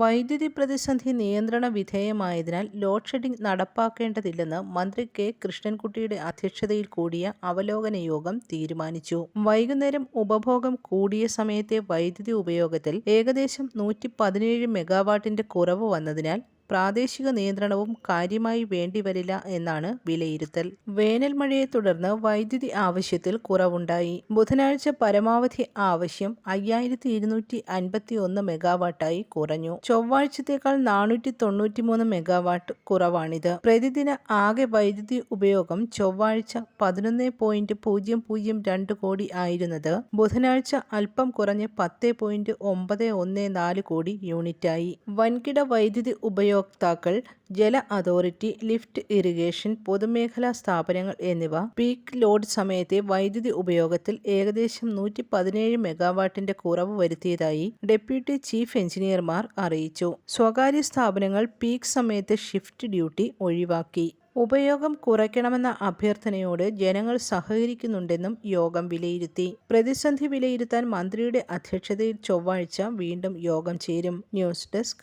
വൈദ്യുതി പ്രതിസന്ധി നിയന്ത്രണ വിധേയമായതിനാൽ ലോഡ് ഷെഡിംഗ് നടപ്പാക്കേണ്ടതില്ലെന്ന് മന്ത്രി കെ കൃഷ്ണൻകുട്ടിയുടെ അധ്യക്ഷതയിൽ കൂടിയ അവലോകന യോഗം തീരുമാനിച്ചു. വൈകുന്നേരം ഉപഭോഗം കൂടിയ സമയത്തെ വൈദ്യുതി ഉപയോഗത്തിൽ ഏകദേശം നൂറ്റി പതിനേഴ് മെഗാവാട്ടിന്റെ കുറവ് വന്നതിനാൽ പ്രാദേശിക നിയന്ത്രണവും കാര്യമായി വേണ്ടിവരില്ല എന്നാണ് വിലയിരുത്തൽ. വേനൽ മഴയെ തുടർന്ന് വൈദ്യുതി ആവശ്യത്തിൽ കുറവുണ്ടായി. ബുധനാഴ്ച പരമാവധി ആവശ്യം അയ്യായിരത്തി ഇരുന്നൂറ്റി അൻപത്തി ഒന്ന് മെഗാവാട്ടായി കുറഞ്ഞു. ചൊവ്വാഴ്ചത്തേക്കാൾ നാനൂറ്റി തൊണ്ണൂറ്റിമൂന്ന് മെഗാവാട്ട് കുറവാണിത്. പ്രതിദിന ആകെ വൈദ്യുതി ഉപയോഗം ചൊവ്വാഴ്ച പതിനൊന്ന് പോയിന്റ് പൂജ്യം പൂജ്യം രണ്ട് കോടി ആയിരുന്നത് ബുധനാഴ്ച അല്പം കുറഞ്ഞ് പത്ത് പോയിന്റ് ഒമ്പത് ഒന്ന് നാല് കോടി യൂണിറ്റായി. വൻകിട വൈദ്യുതി ഉപയോക്താക്കൾ, ജല അതോറിറ്റി, ലിഫ്റ്റ് ഇറിഗേഷൻ, പൊതുമേഖലാ സ്ഥാപനങ്ങൾ എന്നിവ പീക്ക് ലോഡ് സമയത്തെ വൈദ്യുതി ഉപയോഗത്തിൽ ഏകദേശം നൂറ്റി പതിനേഴ് മെഗാവാട്ടിന്റെ കുറവ് വരുത്തിയതായി ഡെപ്യൂട്ടി ചീഫ് എഞ്ചിനീയർമാർ അറിയിച്ചു. സ്വകാര്യ സ്ഥാപനങ്ങൾ പീക്ക് സമയത്തെ ഷിഫ്റ്റ് ഡ്യൂട്ടി ഒഴിവാക്കി. ഉപയോഗം കുറയ്ക്കണമെന്ന അഭ്യർത്ഥനയോട് ജനങ്ങൾ സഹകരിക്കുന്നുണ്ടെന്നും യോഗം വിലയിരുത്തി. പ്രതിസന്ധി വിലയിരുത്താൻ മന്ത്രിയുടെ അധ്യക്ഷതയിൽ ചൊവ്വാഴ്ച വീണ്ടും യോഗം ചേരും. ന്യൂസ് ഡെസ്ക്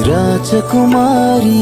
రాజకుమారి.